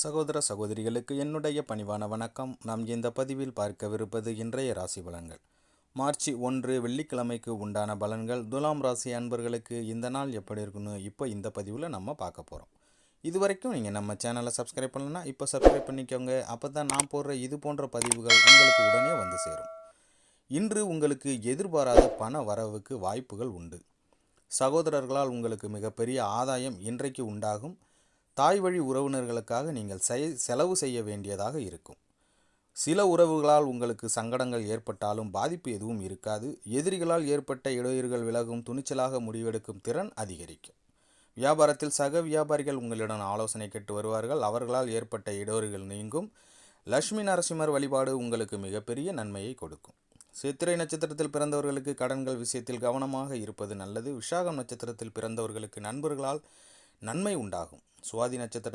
சகோதர சகோதரிகளுக்கு என்னுடைய பணிவான வணக்கம். நாம் இந்த பதிவில் பார்க்கவிருப்பது இன்றைய ராசி பலன்கள். மார்ச் ஒன்று வெள்ளிக்கிழமைக்கு உண்டான பலன்கள். துலாம் ராசி அன்பர்களுக்கு இந்த நாள் எப்படி இருக்குன்னு இப்போ இந்த பதிவில் நம்ம பார்க்க போகிறோம் இது வரைக்கும் நீங்கள் நம்ம சேனலை சப்ஸ்கிரைப் பண்ணலன்னா இப்போ சப்ஸ்கிரைப் பண்ணிக்கோங்க. அப்போ தான் நான் போடுற இது போன்ற பதிவுகள் உங்களுக்கு உடனே வந்து சேரும். இன்று உங்களுக்கு எதிர்பாராத பண வரவுக்கு வாய்ப்புகள் உண்டு. சகோதரர்களால் உங்களுக்கு மிகப்பெரிய ஆதாயம் இன்றைக்கு உண்டாகும். தாய் வழி உறவினர்களுக்காக நீங்கள் செலவு செய்ய வேண்டியதாக இருக்கும். சில உறவுகளால் உங்களுக்கு சங்கடங்கள் ஏற்பட்டாலும் பாதிப்பு எதுவும் இருக்காது. எதிரிகளால் ஏற்பட்ட இடையூறுகள் விலகும் துணிச்சலாக முடிவெடுக்கும் திறன் அதிகரிக்கும். வியாபாரத்தில் சக வியாபாரிகள் உங்களிடம் ஆலோசனை கேட்டு வருவார்கள். அவர்களால் ஏற்பட்ட இடையூறுகள் நீங்கும். லட்சுமி நரசிம்மர் வழிபாடு உங்களுக்கு மிகப்பெரிய நன்மையை கொடுக்கும். சித்திரை நட்சத்திரத்தில் பிறந்தவர்களுக்கு கடன்கள் விஷயத்தில் கவனமாக இருப்பது நல்லது. விஷாகம் நட்சத்திரத்தில் பிறந்தவர்களுக்கு நண்பர்களால் நன்மை உண்டாகும். சுவாதி நட்சத்திரத்தில்